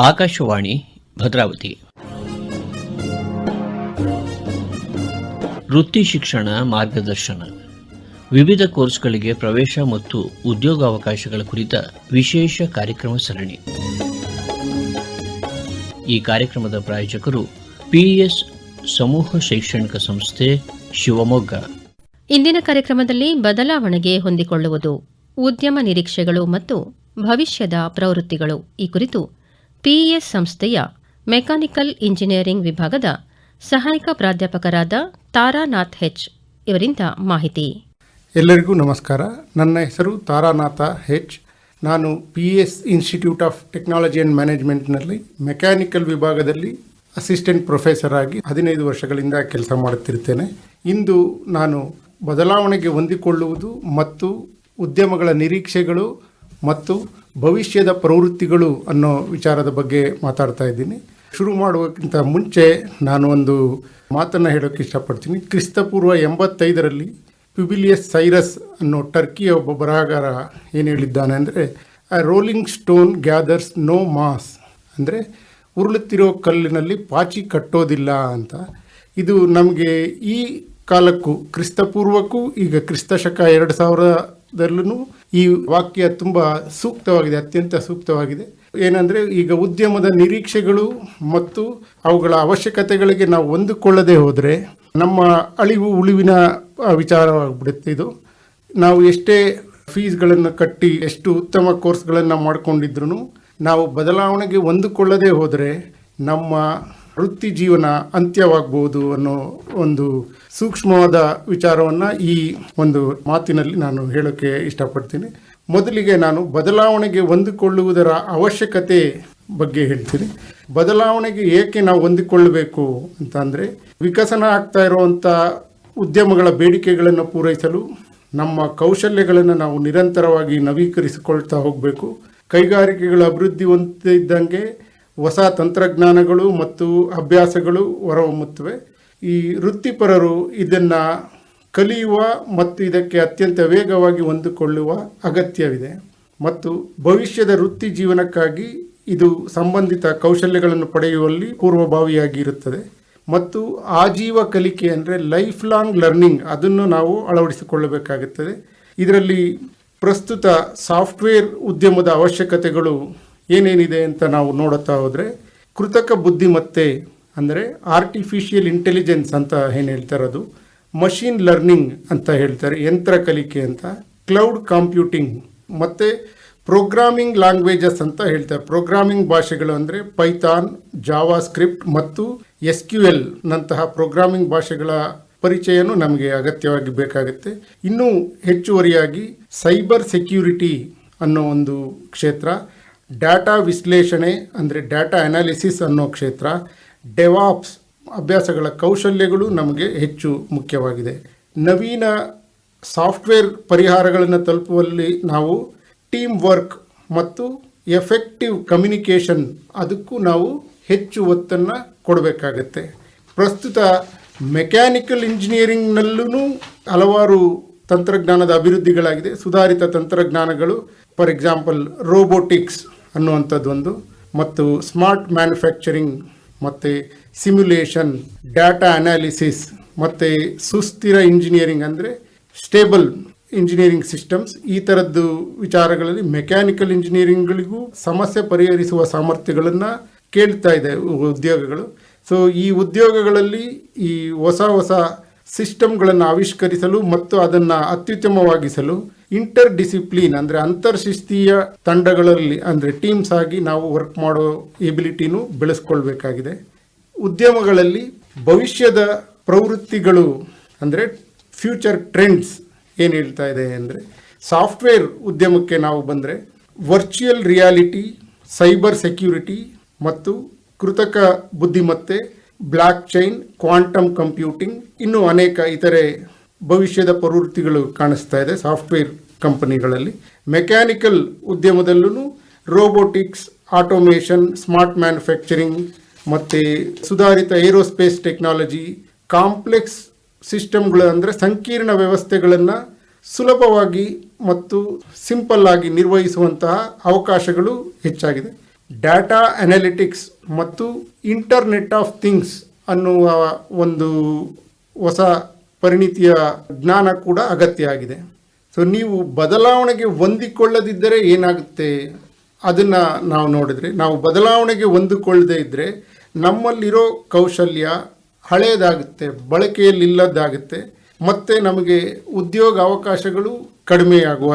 ಆಕಾಶವಾಣಿ, ಭದ್ರಾವತಿ. ವೃತ್ತಿ ಶಿಕ್ಷಣ ಮಾರ್ಗದರ್ಶನ. ವಿವಿಧ ಕೋರ್ಸ್ಗಳಿಗೆ ಪ್ರವೇಶ ಮತ್ತು ಉದ್ಯೋಗಾವಕಾಶಗಳ ಕುರಿತ ವಿಶೇಷ ಕಾರ್ಯಕ್ರಮ ಸರಣಿ. ಈ ಕಾರ್ಯಕ್ರಮದ ಪ್ರಾಯೋಜಕರು ಪಿಎಸ್ ಸಮೂಹ ಶೈಕ್ಷಣಿಕ ಸಂಸ್ಥೆ ಶಿವಮೊಗ್ಗ. ಇಂದಿನ ಕಾರ್ಯಕ್ರಮದಲ್ಲಿ ಬದಲಾವಣೆಗೆ ಹೊಂದಿಕೊಳ್ಳುವುದು, ಉದ್ಯಮ ನಿರೀಕ್ಷೆಗಳು ಮತ್ತು ಭವಿಷ್ಯದ ಪ್ರವೃತ್ತಿಗಳು ಈ ಕುರಿತು ಪಿಇಎಸ್ ಸಂಸ್ಥೆಯ ಮೆಕ್ಯಾನಿಕಲ್ ಇಂಜಿನಿಯರಿಂಗ್ ವಿಭಾಗದ ಸಹಾಯಕ ಪ್ರಾಧ್ಯಾಪಕರಾದ ತಾರಾನಾಥ್ ಹೆಚ್ ಇವರಿಂದ ಮಾಹಿತಿ. ಎಲ್ಲರಿಗೂ ನಮಸ್ಕಾರ. ನನ್ನ ಹೆಸರು ತಾರಾನಾಥ ಹೆಚ್. ನಾನು P S institute of technology and ಮ್ಯಾನೇಜ್ಮೆಂಟ್ನಲ್ಲಿ mechanical ವಿಭಾಗದಲ್ಲಿ ಅಸಿಸ್ಟೆಂಟ್ ಪ್ರೊಫೆಸರ್ ಆಗಿ ಹದಿನೈದು ವರ್ಷಗಳಿಂದ ಕೆಲಸ ಮಾಡುತ್ತಿರುತ್ತೇನೆ. ಇಂದು ನಾನು ಬದಲಾವಣೆಗೆ ಹೊಂದಿಕೊಳ್ಳುವುದು ಮತ್ತು ಉದ್ಯಮಗಳ ನಿರೀಕ್ಷೆಗಳು ಮತ್ತು ಭವಿಷ್ಯದ ಪ್ರವೃತ್ತಿಗಳು ಅನ್ನೋ ವಿಚಾರದ ಬಗ್ಗೆ ಮಾತಾಡ್ತಾ ಇದ್ದೀನಿ. ಶುರು ಮಾಡುವಕ್ಕಿಂತ ಮುಂಚೆ ನಾನು ಒಂದು ಮಾತನ್ನು ಹೇಳೋಕ್ಕೆ ಇಷ್ಟಪಡ್ತೀನಿ. ಕ್ರಿಸ್ತಪೂರ್ವ ಎಂಬತ್ತೈದರಲ್ಲಿ ಪ್ಯುಬಿಲಿಯಸ್ ಸೈರಸ್ ಅನ್ನೋ ಟರ್ಕಿಯ ಒಬ್ಬ ಬರಹಗಾರ ಏನು ಹೇಳಿದ್ದಾನೆ ಅಂದರೆ rolling stone gathers no moss ಅಂದರೆ, ಉರುಳುತ್ತಿರೋ ಕಲ್ಲಿನಲ್ಲಿ ಪಾಚಿ ಕಟ್ಟೋದಿಲ್ಲ ಅಂತ. ಇದು ನಮಗೆ ಈ ಕಾಲಕ್ಕೂ, ಕ್ರಿಸ್ತಪೂರ್ವಕ್ಕೂ, ಈಗ ಕ್ರಿಸ್ತ ಶಕ ಎರಡು ಸಾವಿರದಲ್ಲೂ ಈ ವಾಕ್ಯ ತುಂಬ ಸೂಕ್ತವಾಗಿದೆ, ಅತ್ಯಂತ ಸೂಕ್ತವಾಗಿದೆ. ಏನಂದರೆ, ಈಗ ಉದ್ಯಮದ ನಿರೀಕ್ಷೆಗಳು ಮತ್ತು ಅವುಗಳ ಅವಶ್ಯಕತೆಗಳಿಗೆ ನಾವು ಹೊಂದಿಕೊಳ್ಳದೆ ಹೋದರೆ ನಮ್ಮ ಅಳಿವು, ಉಳಿವಿನ ವಿಚಾರವಾಗ್ಬಿಡುತ್ತೆ ಇದು. ನಾವು ಎಷ್ಟೇ ಫೀಸ್ಗಳನ್ನು ಕಟ್ಟಿ, ಎಷ್ಟು ಉತ್ತಮ ಕೋರ್ಸ್ಗಳನ್ನು ಮಾಡಿಕೊಂಡಿದ್ರು ನಾವು ಬದಲಾವಣೆಗೆ ಹೊಂದಿಕೊಳ್ಳದೆ ಹೋದರೆ ನಮ್ಮ ವೃತ್ತಿ ಜೀವನ ಅಂತ್ಯವಾಗಬಹುದು ಅನ್ನೋ ಒಂದು ಸೂಕ್ಷ್ಮವಾದ ವಿಚಾರವನ್ನು ಈ ಒಂದು ಮಾತಿನಲ್ಲಿ ನಾನು ಹೇಳೋಕ್ಕೆ ಇಷ್ಟಪಡ್ತೀನಿ. ಮೊದಲಿಗೆ ನಾನು ಬದಲಾವಣೆಗೆ ಹೊಂದಿಕೊಳ್ಳುವುದರ ಅವಶ್ಯಕತೆ ಬಗ್ಗೆ ಹೇಳ್ತೀನಿ. ಬದಲಾವಣೆಗೆ ಏಕೆ ನಾವು ಹೊಂದಿಕೊಳ್ಳಬೇಕು ಅಂತ ಅಂದರೆ, ವಿಕಸನ ಆಗ್ತಾ ಇರುವಂಥ ಉದ್ಯಮಗಳ ಬೇಡಿಕೆಗಳನ್ನು ಪೂರೈಸಲು, ನಮ್ಮ ಕೌಶಲ್ಯಗಳನ್ನು ನಾವು ನಿರಂತರವಾಗಿ ನವೀಕರಿಸಿಕೊಳ್ತಾ ಹೋಗಬೇಕು. ಕೈಗಾರಿಕೆಗಳ ಅಭಿವೃದ್ಧಿ ಹೊಂದಿದ್ದಂಗೆ ಹೊಸ ತಂತ್ರಜ್ಞಾನಗಳು ಮತ್ತು ಅಭ್ಯಾಸಗಳು ಹೊರಹೊಮ್ಮುತ್ತವೆ. ಈ ವೃತ್ತಿಪರರು ಇದನ್ನು ಕಲಿಯುವ ಮತ್ತು ಇದಕ್ಕೆ ಅತ್ಯಂತ ವೇಗವಾಗಿ ಹೊಂದಿಕೊಳ್ಳುವ ಅಗತ್ಯವಿದೆ. ಮತ್ತು ಭವಿಷ್ಯದ ವೃತ್ತಿ ಜೀವನಕ್ಕಾಗಿ ಇದು ಸಂಬಂಧಿತ ಕೌಶಲ್ಯಗಳನ್ನು ಪಡೆಯುವಲ್ಲಿ ಪೂರ್ವಭಾವಿಯಾಗಿರುತ್ತದೆ. ಮತ್ತು ಆಜೀವ ಕಲಿಕೆ ಅಂದರೆ ಲೈಫ್ ಲಾಂಗ್ ಲರ್ನಿಂಗ್ ಅದನ್ನು ನಾವು ಅಳವಡಿಸಿಕೊಳ್ಳಬೇಕಾಗುತ್ತದೆ. ಇದರಲ್ಲಿ ಪ್ರಸ್ತುತ ಸಾಫ್ಟ್ವೇರ್ ಉದ್ಯಮದ ಅವಶ್ಯಕತೆಗಳು ಏನೇನಿದೆ ಅಂತ ನಾವು ನೋಡುತ್ತಾ ಹೋದರೆ ಕೃತಕ ಬುದ್ಧಿಮತ್ತೆ ಅಂದರೆ ಆರ್ಟಿಫಿಷಿಯಲ್ ಇಂಟೆಲಿಜೆನ್ಸ್ ಅಂತ ಏನು ಹೇಳ್ತಾರೆ ಅದು? ಮಷೀನ್ ಲರ್ನಿಂಗ್ ಅಂತ ಹೇಳ್ತಾರೆ, ಯಂತ್ರ ಕಲಿಕೆ ಅಂತ. ಕ್ಲೌಡ್ ಕಂಪ್ಯೂಟಿಂಗ್ ಮತ್ತು ಪ್ರೋಗ್ರಾಮಿಂಗ್ ಲ್ಯಾಂಗ್ವೇಜಸ್ ಅಂತ ಹೇಳ್ತಾರೆ. ಪ್ರೋಗ್ರಾಮಿಂಗ್ ಭಾಷೆಗಳು ಅಂದರೆ ಪೈಥಾನ್ ಜಾವಾ ಸ್ಕ್ರಿಪ್ಟ್ ಮತ್ತು ಎಸ್ ಕ್ಯೂ ಎಲ್ ನಂತಹ ಪ್ರೋಗ್ರಾಮಿಂಗ್ ಭಾಷೆಗಳ ಪರಿಚಯನೂ ನಮಗೆ ಅಗತ್ಯವಾಗಿ ಬೇಕಾಗುತ್ತೆ. ಇನ್ನೂ ಹೆಚ್ಚುವರಿಯಾಗಿ ಸೈಬರ್ ಸೆಕ್ಯೂರಿಟಿ ಅನ್ನೋ ಒಂದು ಕ್ಷೇತ್ರ. ಡಾಟಾ ವಿಶ್ಲೇಷಣೆ ಅಂದರೆ ಡಾಟಾ ಅನಾಲಿಸಿಸ್ ಅನ್ನೋ ಕ್ಷೇತ್ರ, ಡೆವಾಪ್ಸ್ ಅಭ್ಯಾಸಗಳ ಕೌಶಲ್ಯಗಳು ನಮಗೆ ಹೆಚ್ಚು ಮುಖ್ಯವಾಗಿದೆ. ನವೀನ ಸಾಫ್ಟ್ವೇರ್ ಪರಿಹಾರಗಳನ್ನು ತಲುಪುವಲ್ಲಿ ನಾವು ಟೀಮ್ ವರ್ಕ್ ಮತ್ತು ಎಫೆಕ್ಟಿವ್ ಕಮ್ಯುನಿಕೇಷನ್ ಅದಕ್ಕೂ ನಾವು ಹೆಚ್ಚು ಒತ್ತನ್ನು ಕೊಡಬೇಕಾಗತ್ತೆ. ಪ್ರಸ್ತುತ ಮೆಕ್ಯಾನಿಕಲ್ ಇಂಜಿನಿಯರಿಂಗ್ನಲ್ಲೂ ಹಲವಾರು ತಂತ್ರಜ್ಞಾನದ ಅಭಿವೃದ್ಧಿಗಳಾಗಿದೆ. ಸುಧಾರಿತ ತಂತ್ರಜ್ಞಾನಗಳು, ಫಾರ್ ಎಕ್ಸಾಂಪಲ್ ರೋಬೋಟಿಕ್ಸ್ ಅನ್ನುವಂಥದ್ದೊಂದು. ಮತ್ತು ಸ್ಮಾರ್ಟ್ ಮ್ಯಾನುಫ್ಯಾಕ್ಚರಿಂಗ್, ಮತ್ತು ಸಿಮ್ಯುಲೇಷನ್, ಡಾಟಾ ಅನಾಲಿಸಿಸ್, ಮತ್ತು ಸುಸ್ಥಿರ ಇಂಜಿನಿಯರಿಂಗ್ ಅಂದರೆ ಸ್ಟೇಬಲ್ ಇಂಜಿನಿಯರಿಂಗ್ ಸಿಸ್ಟಮ್ಸ್. ಈ ಥರದ್ದು ವಿಚಾರಗಳಲ್ಲಿ ಮೆಕ್ಯಾನಿಕಲ್ ಇಂಜಿನಿಯರಿಂಗ್ಗಳಿಗೂ ಸಮಸ್ಯೆ ಪರಿಹರಿಸುವ ಸಾಮರ್ಥ್ಯಗಳನ್ನು ಕೇಳ್ತಾ ಇದೆ ಉದ್ಯೋಗಗಳು. ಸೊ ಈ ಉದ್ಯೋಗಗಳಲ್ಲಿ ಈ ಹೊಸ ಹೊಸ ಸಿಸ್ಟಮ್ಗಳನ್ನು ಆವಿಷ್ಕರಿಸಲು ಮತ್ತು ಅದನ್ನು ಅತ್ಯುತ್ತಮವಾಗಿಸಲು ಇಂಟರ್ ಡಿಸಿಪ್ಲಿನ್ ಅಂದರೆ ಅಂತರ್ಶಿಸ್ತೀಯ ತಂಡಗಳಲ್ಲಿ ಅಂದರೆ ಟೀಮ್ಸ್ ಆಗಿ ನಾವು ವರ್ಕ್ ಮಾಡೋ ಎಬಿಲಿಟಿನೂ ಬೆಳೆಸ್ಕೊಳ್ಬೇಕಾಗಿದೆ. ಉದ್ಯಮಗಳಲ್ಲಿ ಭವಿಷ್ಯದ ಪ್ರವೃತ್ತಿಗಳು ಅಂದರೆ ಫ್ಯೂಚರ್ ಟ್ರೆಂಡ್ಸ್ ಏನು ಹೇಳ್ತಾ ಇದೆ ಅಂದರೆ ಸಾಫ್ಟ್ವೇರ್ ಉದ್ಯಮಕ್ಕೆ ನಾವು ಬಂದರೆ ವರ್ಚುವಲ್ ರಿಯಾಲಿಟಿ ಸೈಬರ್ ಸೆಕ್ಯೂರಿಟಿ ಮತ್ತು ಕೃತಕ ಬುದ್ಧಿಮತ್ತೆ ಬ್ಲಾಕ್ ಚೈನ್ ಕ್ವಾಂಟಮ್ ಕಂಪ್ಯೂಟಿಂಗ್ ಇನ್ನೂ ಅನೇಕ ಇತರೆ ಭವಿಷ್ಯದ ಪ್ರವೃತ್ತಿಗಳು ಕಾಣಿಸ್ತಾ ಇದೆ ಸಾಫ್ಟ್ವೇರ್ ಕಂಪನಿಗಳಲ್ಲಿ. ಮೆಕ್ಯಾನಿಕಲ್ ಉದ್ಯಮದಲ್ಲೂ ರೋಬೋಟಿಕ್ಸ್ ಆಟೋಮೇಷನ್ ಸ್ಮಾರ್ಟ್ ಮ್ಯಾನುಫ್ಯಾಕ್ಚರಿಂಗ್ ಮತ್ತು ಸುಧಾರಿತ ಏರೋಸ್ಪೇಸ್ ಟೆಕ್ನಾಲಜಿ ಕಾಂಪ್ಲೆಕ್ಸ್ ಸಿಸ್ಟಮ್ಗಳು ಅಂದರೆ ಸಂಕೀರ್ಣ ವ್ಯವಸ್ಥೆಗಳನ್ನು ಸುಲಭವಾಗಿ ಮತ್ತು ಸಿಂಪಲ್ ಆಗಿ ನಿರ್ವಹಿಸುವಂತಹ ಅವಕಾಶಗಳು ಹೆಚ್ಚಾಗಿದೆ. ಡಾಟಾ ಅನಾಲಿಟಿಕ್ಸ್ ಮತ್ತು ಇಂಟರ್ನೆಟ್ ಆಫ್ ಥಿಂಗ್ಸ್ ಅನ್ನುವ ಒಂದು ಹೊಸ ಪರಿಣಿತಿಯ ಜ್ಞಾನ ಕೂಡ ಅಗತ್ಯ ಆಗಿದೆ. ಸೊ ನೀವು ಬದಲಾವಣೆಗೆ ಹೊಂದಿಕೊಳ್ಳದಿದ್ದರೆ ಏನಾಗುತ್ತೆ? ಅದನ್ನು ನಾವು ನೋಡಿದ್ರೆ, ನಾವು ಬದಲಾವಣೆಗೆ ಹೊಂದಿಕೊಳ್ಳದೆ ಇದ್ದರೆ ನಮ್ಮಲ್ಲಿರೋ ಕೌಶಲ್ಯ ಹಳೆಯದಾಗುತ್ತೆ ಬಳಕೆಯಲ್ಲಿಲ್ಲದ್ದಾಗುತ್ತೆ, ಮತ್ತು ನಮಗೆ ಉದ್ಯೋಗ ಅವಕಾಶಗಳು ಕಡಿಮೆಯಾಗುವ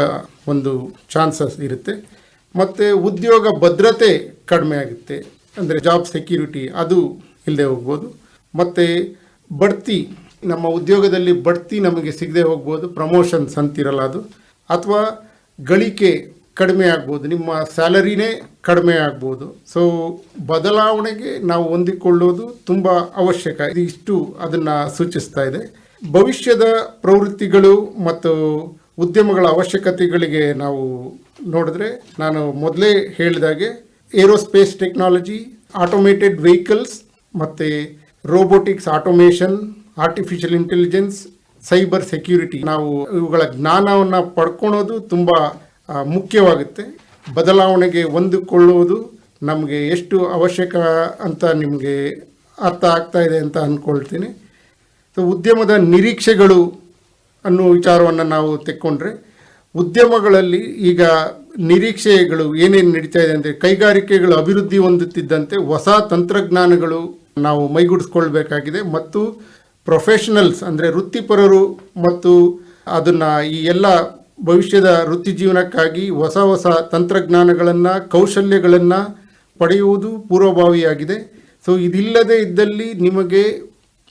ಒಂದು ಚಾನ್ಸಸ್ ಇರುತ್ತೆ, ಮತ್ತು ಉದ್ಯೋಗ ಭದ್ರತೆ ಕಡಿಮೆ ಆಗುತ್ತೆ, ಅಂದರೆ ಜಾಬ್ ಸೆಕ್ಯೂರಿಟಿ ಅದು ಇಲ್ಲದೆ ಹೋಗ್ಬೋದು, ಮತ್ತು ಬಡ್ತಿ ನಮ್ಮ ಉದ್ಯೋಗದಲ್ಲಿ ಬಡ್ತಿ ನಮಗೆ ಸಿಗದೆ ಹೋಗ್ಬೋದು ಪ್ರಮೋಷನ್ಸ್ ಅಂತಿರಲ್ಲ ಅದು. ಅಥವಾ ಗಳಿಕೆ ಕಡಿಮೆ ಆಗ್ಬೋದು, ನಿಮ್ಮ ಸ್ಯಾಲರಿನೇ ಕಡಿಮೆ ಆಗ್ಬೋದು. ಸೊ ಬದಲಾವಣೆಗೆ ನಾವು ಹೊಂದಿಕೊಳ್ಳೋದು ತುಂಬ ಅವಶ್ಯಕ. ಇದು ಇಷ್ಟು ಅದನ್ನು ಸೂಚಿಸ್ತಾ ಇದೆ. ಭವಿಷ್ಯದ ಪ್ರವೃತ್ತಿಗಳು ಮತ್ತು ಉದ್ಯಮಗಳ ಅವಶ್ಯಕತೆಗಳಿಗೆ ನಾವು ನೋಡಿದ್ರೆ, ನಾನು ಮೊದಲೇ ಹೇಳಿದಾಗೆ, ಏರೋಸ್ಪೇಸ್ ಟೆಕ್ನಾಲಜಿ ಆಟೋಮೇಟೆಡ್ ವೆಹಿಕಲ್ಸ್ ಮತ್ತು robotics automation artificial intelligence cyber security ನಾವು ಇವುಗಳ ಜ್ಞಾನವನ್ನು ಪಡ್ಕೊಳೋದು ತುಂಬ ಮುಖ್ಯವಾಗುತ್ತೆ. ಬದಲಾವಣೆಗೆ ಹೊಂದಿಕೊಳ್ಳುವುದು ನಮಗೆ ಎಷ್ಟು ಅವಶ್ಯಕ ಅಂತ ನಿಮಗೆ ಅರ್ಥ ಆಗ್ತಾ ಇದೆ ಅಂತ ಅಂದ್ಕೊಳ್ತೀನಿ ಸೊ ಉದ್ಯಮದ ನಿರೀಕ್ಷೆಗಳು ಅನ್ನೋ ವಿಚಾರವನ್ನು ನಾವು ತೆಕ್ಕೊಂಡ್ರೆ, ಉದ್ಯಮಗಳಲ್ಲಿ ಈಗ ನಿರೀಕ್ಷೆಗಳು ಏನೇನು ನಡೀತಾ ಇದೆ ಅಂದರೆ, ಕೈಗಾರಿಕೆಗಳು ಅಭಿವೃದ್ಧಿ ಹೊಂದುತ್ತಿದ್ದಂತೆ ಹೊಸ ತಂತ್ರಜ್ಞಾನಗಳು ನಾವು ಮೈಗೂಡಿಸ್ಕೊಳ್ಬೇಕಾಗಿದೆ. ಮತ್ತು ಪ್ರೊಫೆಷನಲ್ಸ್ ಅಂದರೆ ವೃತ್ತಿಪರರು ಮತ್ತು ಅದನ್ನು ಈ ಎಲ್ಲ ಭವಿಷ್ಯದ ವೃತ್ತಿ ಜೀವನಕ್ಕಾಗಿ ಹೊಸ ಹೊಸ ತಂತ್ರಜ್ಞಾನಗಳನ್ನು, ಕೌಶಲ್ಯಗಳನ್ನು ಪಡೆಯುವುದು ಪೂರ್ವಭಾವಿಯಾಗಿದೆ. ಸೊ ಇದಿಲ್ಲದೆ ಇದ್ದಲ್ಲಿ ನಿಮಗೆ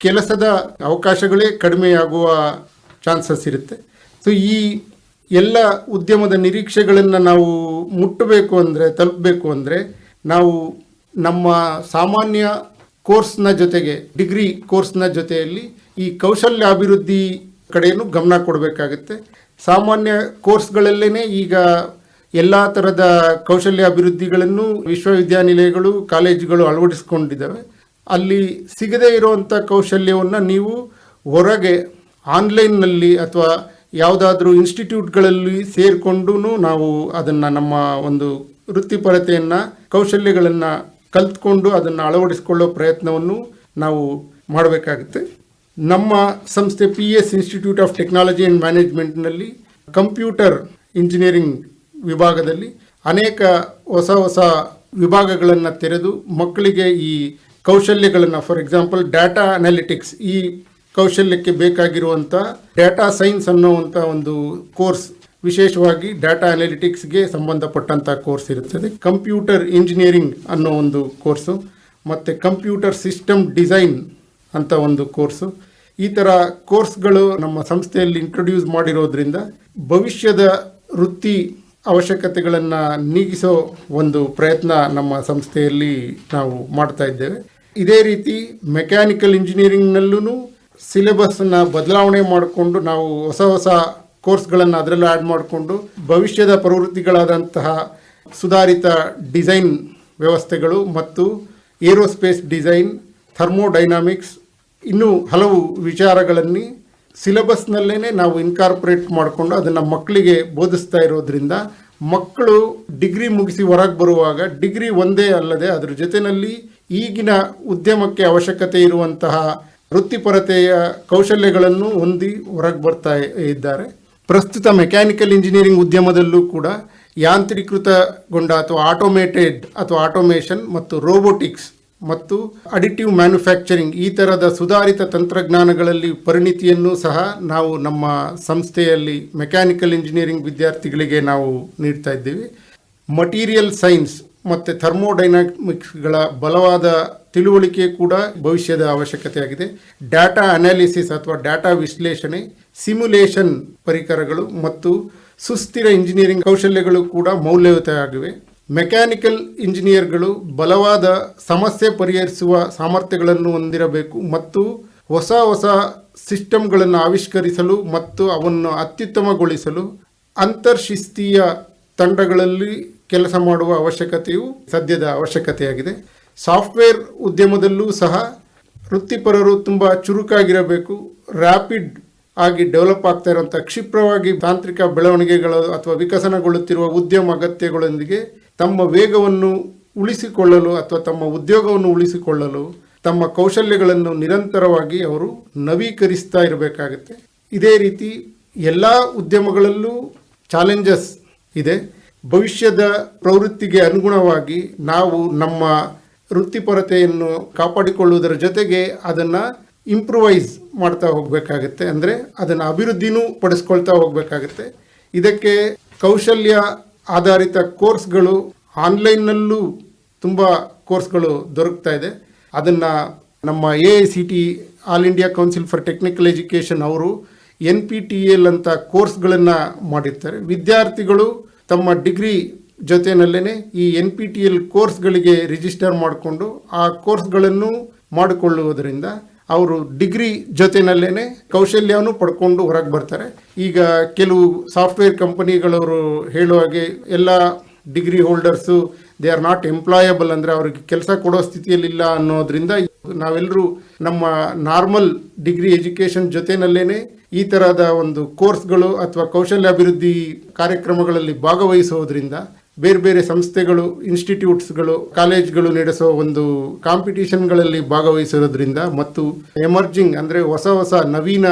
ಕೆಲಸದ ಅವಕಾಶಗಳೇ ಕಡಿಮೆಯಾಗುವ ಚಾನ್ಸಸ್ ಇರುತ್ತೆ. ಸೊ ಈ ಎಲ್ಲ ಉದ್ಯಮದ ನಿರೀಕ್ಷೆಗಳನ್ನು ನಾವು ಮುಟ್ಟಬೇಕು ಅಂದರೆ, ತಲುಪಬೇಕು ಅಂದರೆ ನಾವು ನಮ್ಮ ಸಾಮಾನ್ಯ ಕೋರ್ಸ್ನ ಜೊತೆಗೆ, ಡಿಗ್ರಿ ಕೋರ್ಸ್ನ ಜೊತೆಯಲ್ಲಿ ಈ ಕೌಶಲ್ಯ ಅಭಿವೃದ್ಧಿ ಕಡೆಯನ್ನು ಗಮನ ಕೊಡಬೇಕಾಗುತ್ತೆ. ಸಾಮಾನ್ಯ ಕೋರ್ಸ್ಗಳಲ್ಲೇ ಈಗ ಎಲ್ಲ ಥರದ ಕೌಶಲ್ಯ ಅಭಿವೃದ್ಧಿಗಳನ್ನು ವಿಶ್ವವಿದ್ಯಾನಿಲಯಗಳು, ಕಾಲೇಜುಗಳು ಅಳವಡಿಸ್ಕೊಂಡಿದ್ದಾವೆ. ಅಲ್ಲಿ ಸಿಗದೇ ಇರುವಂಥ ಕೌಶಲ್ಯವನ್ನು ನೀವು ಹೊರಗೆ ಆನ್ಲೈನ್ನಲ್ಲಿ ಅಥವಾ ಯಾವುದಾದ್ರೂ ಇನ್ಸ್ಟಿಟ್ಯೂಟ್ಗಳಲ್ಲಿ ಸೇರಿಕೊಂಡು ನಾವು ಅದನ್ನು ನಮ್ಮ ಒಂದು ವೃತ್ತಿಪರತೆಯನ್ನು, ಕೌಶಲ್ಯಗಳನ್ನು ಕಲ್ತ್ಕೊಂಡು ಅದನ್ನು ಅಳವಡಿಸಿಕೊಳ್ಳೋ ಪ್ರಯತ್ನವನ್ನು ನಾವು ಮಾಡಬೇಕಾಗುತ್ತೆ. ನಮ್ಮ ಸಂಸ್ಥೆ P S institute of technology and ಮ್ಯಾನೇಜ್ಮೆಂಟ್ನಲ್ಲಿ computer engineering ವಿಭಾಗದಲ್ಲಿ ಅನೇಕ ಹೊಸ ಹೊಸ ವಿಭಾಗಗಳನ್ನು ತೆರೆದು ಮಕ್ಕಳಿಗೆ ಈ ಕೌಶಲ್ಯಗಳನ್ನು ಫಾರ್ ಎಕ್ಸಾಂಪಲ್ ಡಾಟಾ ಅನಾಲಿಟಿಕ್ಸ್ ಈ ಕೌಶಲ್ಯಕ್ಕೆ ಬೇಕಾಗಿರುವಂಥ ಡಾಟಾ ಸೈನ್ಸ್ ಅನ್ನೋವಂಥ ಒಂದು ಕೋರ್ಸ್ ವಿಶೇಷವಾಗಿ ಡಾಟಾ ಅನಾಲಿಟಿಕ್ಸ್ಗೆ ಸಂಬಂಧಪಟ್ಟಂಥ ಕೋರ್ಸ್ ಇರುತ್ತದೆ. ಕಂಪ್ಯೂಟರ್ ಇಂಜಿನಿಯರಿಂಗ್ ಅನ್ನೋ ಒಂದು ಕೋರ್ಸು ಮತ್ತು ಕಂಪ್ಯೂಟರ್ ಸಿಸ್ಟಮ್ ಡಿಸೈನ್ ಅಂತ ಒಂದು ಕೋರ್ಸು ಈ ಥರ ಕೋರ್ಸ್ಗಳು ನಮ್ಮ ಸಂಸ್ಥೆಯಲ್ಲಿ ಇಂಟ್ರೊಡ್ಯೂಸ್ ಮಾಡಿರೋದ್ರಿಂದ ಭವಿಷ್ಯದ ವೃತ್ತಿ ಅವಶ್ಯಕತೆಗಳನ್ನು ನೀಗಿಸೋ ಒಂದು ಪ್ರಯತ್ನ ನಮ್ಮ ಸಂಸ್ಥೆಯಲ್ಲಿ ನಾವು ಮಾಡ್ತಾ ಇದ್ದೇವೆ. ಇದೇ ರೀತಿ ಮೆಕ್ಯಾನಿಕಲ್ ಇಂಜಿನಿಯರಿಂಗ್ನಲ್ಲೂ ಸಿಲೆಬಸ್ನ ಬದಲಾವಣೆ ಮಾಡಿಕೊಂಡು ನಾವು ಹೊಸ ಹೊಸ ಕೋರ್ಸ್ಗಳನ್ನು ಅದರಲ್ಲೂ ಆ್ಯಡ್ ಮಾಡಿಕೊಂಡು ಭವಿಷ್ಯದ ಪ್ರವೃತ್ತಿಗಳಾದಂತಹ ಸುಧಾರಿತ ಡಿಸೈನ್ ವ್ಯವಸ್ಥೆಗಳು ಮತ್ತು ಏರೋಸ್ಪೇಸ್ ಡಿಸೈನ್, ಥರ್ಮೋಡೈನಾಮಿಕ್ಸ್ ಇನ್ನೂ ಹಲವು ವಿಚಾರಗಳಲ್ಲಿ ಸಿಲೆಬಸ್ನಲ್ಲೇ ನಾವು ಇನ್ಕಾರ್ಪೊರೇಟ್ ಮಾಡಿಕೊಂಡು ಅದನ್ನು ಮಕ್ಕಳಿಗೆ ಬೋಧಿಸ್ತಾ ಇರೋದ್ರಿಂದ ಮಕ್ಕಳು ಡಿಗ್ರಿ ಮುಗಿಸಿ ಹೊರಗೆ ಬರುವಾಗ ಡಿಗ್ರಿ ಒಂದೇ ಅಲ್ಲದೆ ಅದರ ಜೊತೆಯಲ್ಲಿ ಈಗಿನ ಉದ್ಯಮಕ್ಕೆ ಅವಶ್ಯಕತೆ ಇರುವಂತಹ ವೃತ್ತಿಪರತೆಯ ಕೌಶಲ್ಯಗಳನ್ನು ಹೊಂದಿ ಹೊರಗೆ ಬರ್ತಾ ಇದ್ದಾರೆ. ಪ್ರಸ್ತುತ ಮೆಕ್ಯಾನಿಕಲ್ ಇಂಜಿನಿಯರಿಂಗ್ ಉದ್ಯಮದಲ್ಲೂ ಕೂಡ ಯಾಂತ್ರೀಕೃತಗೊಂಡ ಅಥವಾ ಆಟೋಮೇಟೆಡ್ ಅಥವಾ ಆಟೋಮೇಷನ್ ಮತ್ತು ರೋಬೋಟಿಕ್ಸ್ ಮತ್ತು ಅಡಿಟಿವ್ ಮ್ಯಾನುಫ್ಯಾಕ್ಚರಿಂಗ್ ಈ ಥರದ ಸುಧಾರಿತ ತಂತ್ರಜ್ಞಾನಗಳಲ್ಲಿ ಪರಿಣಿತಿಯನ್ನು ಸಹ ನಾವು ನಮ್ಮ ಸಂಸ್ಥೆಯಲ್ಲಿ ಮೆಕ್ಯಾನಿಕಲ್ ಇಂಜಿನಿಯರಿಂಗ್ ವಿದ್ಯಾರ್ಥಿಗಳಿಗೆ ನಾವು ನೀಡ್ತಾ ಇದ್ದೀವಿ. ಮಟೀರಿಯಲ್ ಸೈನ್ಸ್ ಮತ್ತು ಥರ್ಮೋಡೈನಾಮಿಕ್ಸ್ಗಳ ಬಲವಾದ ತಿಳುವಳಿಕೆ ಕೂಡ ಭವಿಷ್ಯದ ಅವಶ್ಯಕತೆಯಾಗಿದೆ. ಡಾಟಾ ಅನಾಲಿಸಿಸ್ ಅಥವಾ ಡಾಟಾ ವಿಶ್ಲೇಷಣೆ, ಸಿಮ್ಯುಲೇಷನ್ ಪರಿಕರಗಳು ಮತ್ತು ಸುಸ್ಥಿರ ಇಂಜಿನಿಯರಿಂಗ್ ಕೌಶಲ್ಯಗಳು ಕೂಡ ಮೌಲ್ಯಯುತವಾಗಿವೆ. ಮೆಕ್ಯಾನಿಕಲ್ ಇಂಜಿನಿಯರ್ಗಳು ಬಲವಾದ ಸಮಸ್ಯೆ ಪರಿಹರಿಸುವ ಸಾಮರ್ಥ್ಯಗಳನ್ನು ಹೊಂದಿರಬೇಕು ಮತ್ತು ಹೊಸ ಹೊಸ ಸಿಸ್ಟಮ್ಗಳನ್ನು ಆವಿಷ್ಕರಿಸಲು ಮತ್ತು ಅವನ್ನು ಅತ್ಯುತ್ತಮಗೊಳಿಸಲು ಅಂತರ್ಶಿಸ್ತೀಯ ತಂಡಗಳಲ್ಲಿ ಕೆಲಸ ಮಾಡುವ ಅವಶ್ಯಕತೆಯು ಸದ್ಯದ ಅವಶ್ಯಕತೆಯಾಗಿದೆ. ಸಾಫ್ಟ್ವೇರ್ ಉದ್ಯಮದಲ್ಲೂ ಸಹ ವೃತ್ತಿಪರರು ತುಂಬ ಚುರುಕಾಗಿರಬೇಕು. ರ್ಯಾಪಿಡ್ ಆಗಿ ಡೆವಲಪ್ ಆಗ್ತಾ ಇರುವಂಥ ಕ್ಷಿಪ್ರವಾಗಿ ತಾಂತ್ರಿಕ ಬೆಳವಣಿಗೆಗಳು ಅಥವಾ ವಿಕಸನಗೊಳ್ಳುತ್ತಿರುವ ಉದ್ಯಮ ಅಗತ್ಯಗಳೊಂದಿಗೆ ತಮ್ಮ ವೇಗವನ್ನು ಉಳಿಸಿಕೊಳ್ಳಲು ಅಥವಾ ತಮ್ಮ ಉದ್ಯೋಗವನ್ನು ಉಳಿಸಿಕೊಳ್ಳಲು ತಮ್ಮ ಕೌಶಲ್ಯಗಳನ್ನು ನಿರಂತರವಾಗಿ ಅವರು ನವೀಕರಿಸ್ತಾ ಇರಬೇಕಾಗುತ್ತೆ. ಇದೇ ರೀತಿ ಎಲ್ಲ ಉದ್ಯಮಗಳಲ್ಲೂ ಚಾಲೆಂಜಸ್ ಇದೆ. ಭವಿಷ್ಯದ ಪ್ರವೃತ್ತಿಗೆ ಅನುಗುಣವಾಗಿ ನಾವು ನಮ್ಮ ವೃತ್ತಿಪರತೆಯನ್ನು ಕಾಪಾಡಿಕೊಳ್ಳುವುದರ ಜೊತೆಗೆ ಅದನ್ನು ಇಂಪ್ರೂವೈಸ್ ಮಾಡ್ತಾ ಹೋಗಬೇಕಾಗತ್ತೆ. ಅಂದರೆ ಅದನ್ನು ಅಭಿವೃದ್ಧಿನೂ ಪಡಿಸ್ಕೊಳ್ತಾ ಹೋಗಬೇಕಾಗತ್ತೆ. ಇದಕ್ಕೆ ಕೌಶಲ್ಯ ಆಧಾರಿತ ಕೋರ್ಸ್ಗಳು ಆನ್ಲೈನ್ನಲ್ಲೂ ತುಂಬ ಕೋರ್ಸ್ಗಳು ದೊರಕ್ತಾ ಇದೆ. ಅದನ್ನು ನಮ್ಮ A I C T all India council for technical education ಅವರು ಎನ್ ಪಿ ಟಿ ಎಲ್ ಅಂತ ಕೋರ್ಸ್ಗಳನ್ನು ಮಾಡಿರ್ತಾರೆ. ವಿದ್ಯಾರ್ಥಿಗಳು ತಮ್ಮ ಡಿಗ್ರಿ ಜೊತೆಯಲ್ಲೇ ಈ ಎನ್ ಪಿ ಟಿ ಎಲ್ ಕೋರ್ಸ್ಗಳಿಗೆ ರಿಜಿಸ್ಟರ್ ಮಾಡಿಕೊಂಡು ಆ ಕೋರ್ಸ್ಗಳನ್ನು ಮಾಡಿಕೊಳ್ಳುವುದರಿಂದ ಅವರು ಡಿಗ್ರಿ ಜೊತೆಯಲ್ಲೇ ಕೌಶಲ್ಯವನ್ನು ಪಡ್ಕೊಂಡು ಹೊರಗೆ ಬರ್ತಾರೆ. ಈಗ ಕೆಲವು ಸಾಫ್ಟ್ವೇರ್ ಕಂಪನಿಗಳವರು ಹೇಳುವ ಹಾಗೆ ಎಲ್ಲ degree holders, they are not employable ಅಂದರೆ ಅವ್ರಿಗೆ ಕೆಲಸ ಕೊಡೋ ಸ್ಥಿತಿಯಲ್ಲಿಲ್ಲ ಅನ್ನೋದ್ರಿಂದ ನಾವೆಲ್ಲರೂ ನಮ್ಮ ನಾರ್ಮಲ್ ಡಿಗ್ರಿ ಎಜುಕೇಷನ್ ಜೊತೆಯಲ್ಲೇನೆ ಈ ತರಹದ ಒಂದು ಕೋರ್ಸ್ಗಳು ಅಥವಾ ಕೌಶಲ್ಯಾಭಿವೃದ್ಧಿ ಕಾರ್ಯಕ್ರಮಗಳಲ್ಲಿ ಭಾಗವಹಿಸುವುದರಿಂದ ಬೇರೆ ಬೇರೆ ಸಂಸ್ಥೆಗಳು, ಇನ್ಸ್ಟಿಟ್ಯೂಟ್ಸ್ಗಳು, ಕಾಲೇಜ್ಗಳು ನಡೆಸೋ ಒಂದು ಕಾಂಪಿಟೇಷನ್ಗಳಲ್ಲಿ ಭಾಗವಹಿಸಿರೋದ್ರಿಂದ ಮತ್ತು ಎಮರ್ಜಿಂಗ್ ಅಂದರೆ ಹೊಸ ಹೊಸ ನವೀನ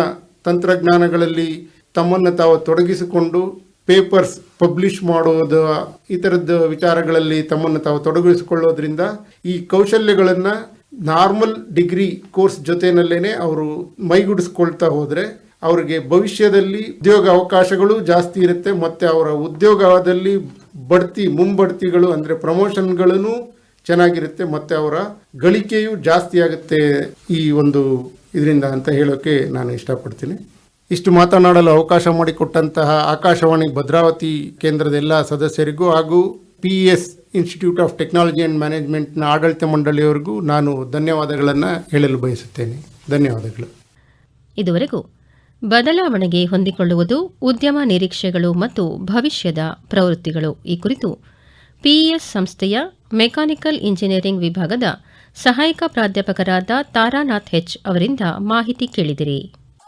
ತಂತ್ರಜ್ಞಾನಗಳಲ್ಲಿ ತಮ್ಮನ್ನು ತಾವು ತೊಡಗಿಸಿಕೊಂಡು ಪೇಪರ್ಸ್ ಪಬ್ಲಿಷ್ ಮಾಡೋದು, ಈ ಥರದ ವಿಚಾರಗಳಲ್ಲಿ ತಮ್ಮನ್ನು ತಾವು ತೊಡಗಿಸಿಕೊಳ್ಳೋದ್ರಿಂದ ಈ ಕೌಶಲ್ಯಗಳನ್ನು ನಾರ್ಮಲ್ ಡಿಗ್ರಿ ಕೋರ್ಸ್ ಜೊತೆಯಲ್ಲೇ ಅವರು ಮೈಗೂಡಿಸ್ಕೊಳ್ತಾ ಹೋದರೆ ಅವರಿಗೆ ಭವಿಷ್ಯದಲ್ಲಿ ಉದ್ಯೋಗ ಅವಕಾಶಗಳು ಜಾಸ್ತಿ ಇರುತ್ತೆ, ಮತ್ತು ಅವರ ಉದ್ಯೋಗದಲ್ಲಿ ಬಡ್ತಿ, ಮುಂಬಡ್ತಿಗಳು ಅಂದರೆ ಪ್ರಮೋಷನ್ಗಳೂ ಚೆನ್ನಾಗಿರುತ್ತೆ, ಮತ್ತು ಅವರ ಗಳಿಕೆಯು ಜಾಸ್ತಿ ಆಗುತ್ತೆ ಈ ಒಂದು ಇದರಿಂದ ಅಂತ ಹೇಳೋಕ್ಕೆ ನಾನು ಇಷ್ಟಪಡ್ತೀನಿ. ಇಷ್ಟು ಮಾತನಾಡಲು ಅವಕಾಶ ಮಾಡಿಕೊಟ್ಟಂತಹ ಆಕಾಶವಾಣಿ ಭದ್ರಾವತಿ ಕೇಂದ್ರದ ಎಲ್ಲ ಸದಸ್ಯರಿಗೂ ಹಾಗೂ P S institute of technology and ಮ್ಯಾನೇಜ್ಮೆಂಟ್ನ ಆಡಳಿತ ಮಂಡಳಿಯವರೆಗೂ ನಾನು ಧನ್ಯವಾದಗಳನ್ನು ಹೇಳಲು ಬಯಸುತ್ತೇನೆ. ಧನ್ಯವಾದಗಳು. ಇದುವರೆಗೂ ಬದಲಾವಣೆಗೆ ಹೊಂದಿಕೊಳ್ಳುವುದು ಉದ್ಯಮ ನಿರೀಕ್ಷೆಗಳು ಮತ್ತು ಭವಿಷ್ಯದ ಪ್ರವೃತ್ತಿಗಳು. ಈ ಕುರಿತು ಪಿಇಎಸ್ ಸಂಸ್ಥೆಯ ಮೆಕ್ಯಾನಿಕಲ್ ಇಂಜಿನಿಯರಿಂಗ್ ವಿಭಾಗದ ಸಹಾಯಕ ಪ್ರಾಧ್ಯಾಪಕರಾದ ತಾರಾನಾಥ್ ಹೆಚ್ ಅವರಿಂದ ಮಾಹಿತಿ ಕೇಳಿದಿರಿ.